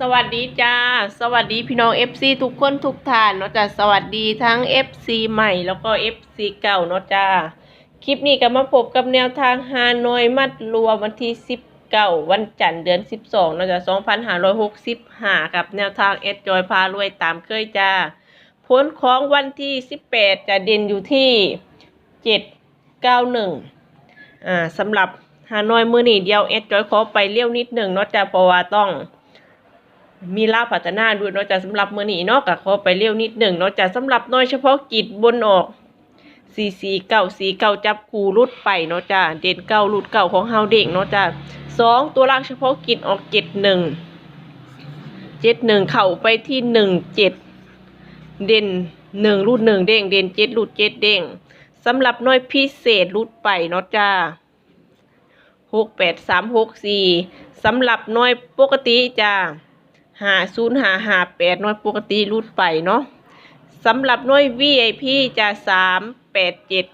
สวัสดีจ้า สวัสดีพี่น้อง FC ทุกคนทุกท่านเนาะจ้าสวัสดีทั้ง FC ใหม่แล้วก็ FC เก่าเนาะจ้าคลิปนี้ก็มาพบกับแนวทางฮานอยมัดรวมวันที่ 19 วันจันทร์เดือน 12เนาะจ้า2565 กับแนวทางเอสจอยพารวยตามเคยจ้าผลของวันที่ 18 จะเด่นอยู่ที่ 791อ่าสำหรับฮานอยมือหนีเดียวเอสจอยขอไปเลี้ยวนิดหนึ่งเนาะจ้าเพราะว่าต้อง มีลาพัฒนาด้วยเนาะจ้ะสำหรับมื้อนี้เนาะก็ขอไปเร็วนิดหนึ่งเนาะจ้ะสำหรับน้อยเฉพาะกิจบนออกสี่สี่เก้าสี่เก้าจับคู่รุดไปเนาะจ้ะเด่นเก้ารุดเก้าของเฮาเด็กเนาะจ้ะสองตัวล่างเฉพาะกิจออกเจ็ดหนึ่งเจ็ดหนึ่งเข้าไปที่หนึ่งเจ็ดเด่นหนึ่งรุดหนึ่งเด้งเด่นเจ็ดรุดเจ็ดเด้งสำหรับน้อยพิเศษรุดไปเนาะจ้ะหกแปดสามหกสี่สำหรับน้อยปกติจ้ะ หาศูนย์หาหาแปดน้อยปกติรูดไปเนาะสำหรับน้อย VIP จะสามแปดเจ็ด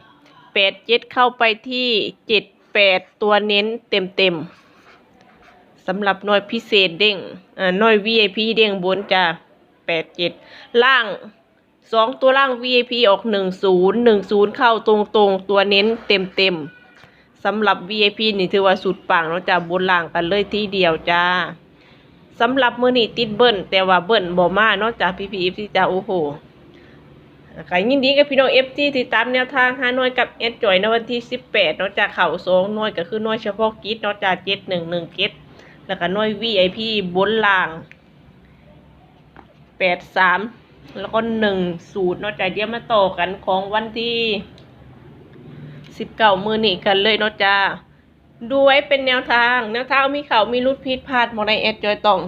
แปดเจ็ดเข้าไปที่เจ็ดแปดตัวเน้นเต็มเต็มสำหรับน้อยพิเศษเด้งอ่าน้อย VIP เด้งบนจะแปดเจ็ดล่างสองตัวล่าง VIP ออกหนึ่งศูนย์หนึ่งศูนย์เข้าตรงตรงตัวเน้นเต็มเต็มสำหรับ VIP นี่ถือว่าสุดปังเนาะจ้ะบนล่างกันเลยที่เดียวจ้า สำหรับมือนี้ติดเบิ้ลแต่ว่าเบิ้ลบ่มาเนอกจากพี่พีเอฟซีจ้าโอ้โหก็ยินดีกับพี่น้องเอฟซีติดตามแนวทางฮานอยกับเอสจอยในวันที่สิบแปดนอกจากเข่าสองหน่วยก็คือหน่วยเฉพาะกิจนอกจากเจ็ดหนึ่งหนึ่งเจ็ดแล้วก็หน่วยวีไอพีบนล่างแปดสามแล้วก็หนึ่งสูตรนอกจากเดี๋ยวมาต่อกันของวันที่สิบเก้ามือนี้กันเลยเนอกจาก ดูไว้เป็นแนวทาง แนวทางมีเขามีรุดพิษพลาดมองในแอดจอยตอง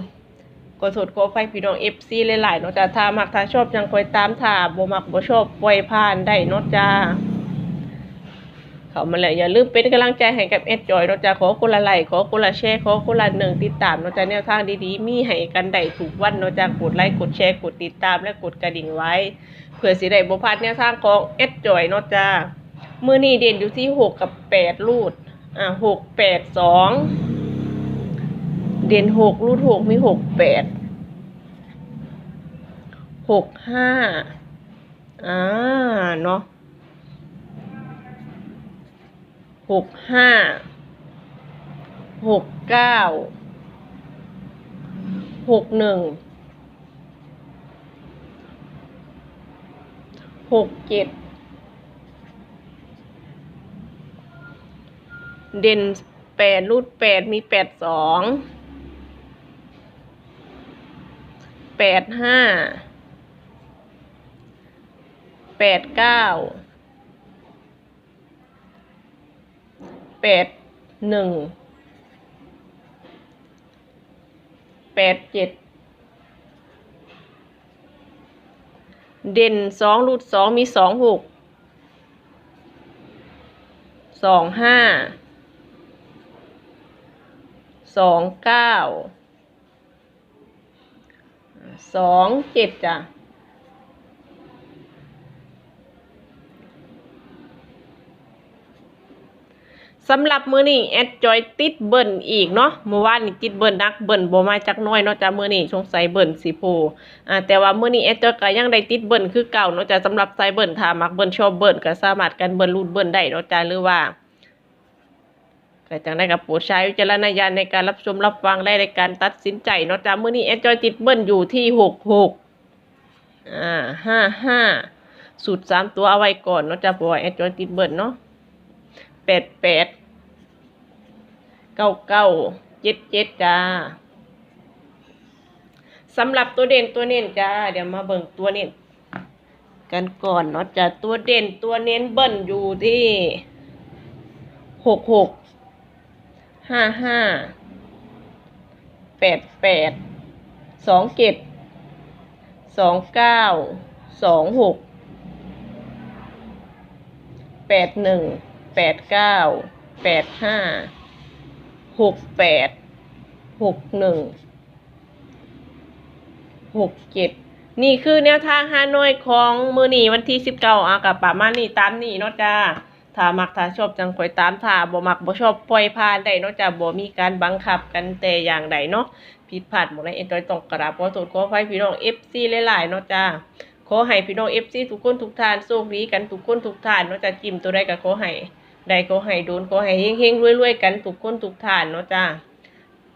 กดสดขอไฟพี่น้องเอฟซีหลายๆเนาะจ้าถ้ามักถ้าชอบยังคอยตามถ้าบ่มักบ่ชอบปล่อยผ่านได้เนาะจ้าเขามาแล้วอย่าลืมเป็นกำลังใจให้กับเอดจอยเนาะจ้าขอคนละไลค์ขอคนละแชร์ขอคนละหนึ่งติดตามเนาะจ้าแนวทางดีๆ มีให้กันได้ทุกวันเนาะจ้ากดไลค์กดแชร์กดติดตามและกดกระดิ่งไว้ เพื่อสิได้บ่พลาดแนวทางของเอดจอยเนาะจ้ามือนี้เด่นอยู่ที่หกกับแปดรูด อ่าหกแปดสองเด่นหกรูดหกมีหกแปดหกห้าอ่าเนาะหกห้าหกเก้าหกหนึ่งหกเจ็ด เด่นแปดรูดแปดมีแปดสองแปดห้าแปดเก้าแปดหนึ่งแปดเจ็ดเด่นสองรูดสองมีสองหกสองห้า สองเก้าสองเจ็ดจ้ะสำหรับมือนี้แอดจอยติดเบิ่นอีกเนาะเมื่อวานนี้ติดเบิ่นนักเบิ่นบมาจักน้อยเนาะจ้ะมื้อนี้สงสัยเบิ่นสิโพอ่าแต่ว่ามือนี้แอดจอยก็ยังได้ติดเบิ่นคือเก่าเนาะจ้ะสำหรับสายเบิ่นถ้ามักเบิ่นชอบเบิ่นก็สามารถกันเบิ่นรูดเบิ่นได้เนาะจ้ะหรือว่า ก็จังได้กับโปรดใช้วิจารณญาณในการรับชมรับฟังได้ในการตัดสินใจเนาะจ้ามื้อนี้แอนจอยติดเบิ้ลอยู่ที่หกหกอ่าห้าห้าสูตรสามตัวเอาไว้ก่อนเนาะจ้าเพราะว่าแอนจอยติดเบิ้ลเนาะแปดแปดเก้าเก้าเจ็ดเจ็ดจ้าสำหรับตัวเด่นตัวเน้นจ้า เดี๋ยวมาเบิ่งตัวเน้นกันก่อนเนาะจ้าตัวเด่นตัวเน้นเบิ้ลอยู่ที่หกหก ห้าห้าแปดแปดสองเจ็ดสองเก้าสองหกแปดหนึ่งแปดเก้าแปดห้าหกแปดหกหนึ่งหกเจ็ดนี่คือแนวทางฮานอยของมือนีวันที่สิบเก้าอากับป่ามานี่ตามนี่เนาะจ้า ถ้ามักถ้าชอบจังคอยตามถ้าบ่มักบ่ชอบปล่อยผ่านได้เนาะจ้ะบ่มีการบังคับกันแต่อย่างใดเนาะผิดพลาดหมดในเอ็นจอยต้องกราบขอโทษขออภัยพี่น้อง FC หลายๆเนาะจ้าขอให้พี่น้อง FC ทุกคนทุกท่านโชคดีกันทุกคนทุกท่านเนาะจ้ะจิ้มตัวใดก็ขอให้ได้ขอให้โดนขอให้เฮงๆรวยๆกันทุกคนทุกท่านเนาะจ้า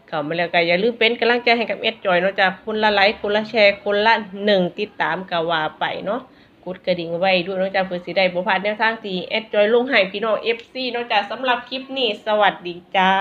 เข้ามาแล้วก็อย่าลืมเป็นกำลังใจให้กับเอ็ดจอยเนาะจ้ะคนละไลค์คนละแชร์คนละหนึ่งติดตามกว่าไปเนาะ กดกระดิ่งไว้ด้วยนอกจากเพื่อสิได้บ่พลาดแนวทางที่เอ็ดจอยลงให้พี่น้อง FC นอกจากสำหรับคลิปนี้สวัสดีจ้า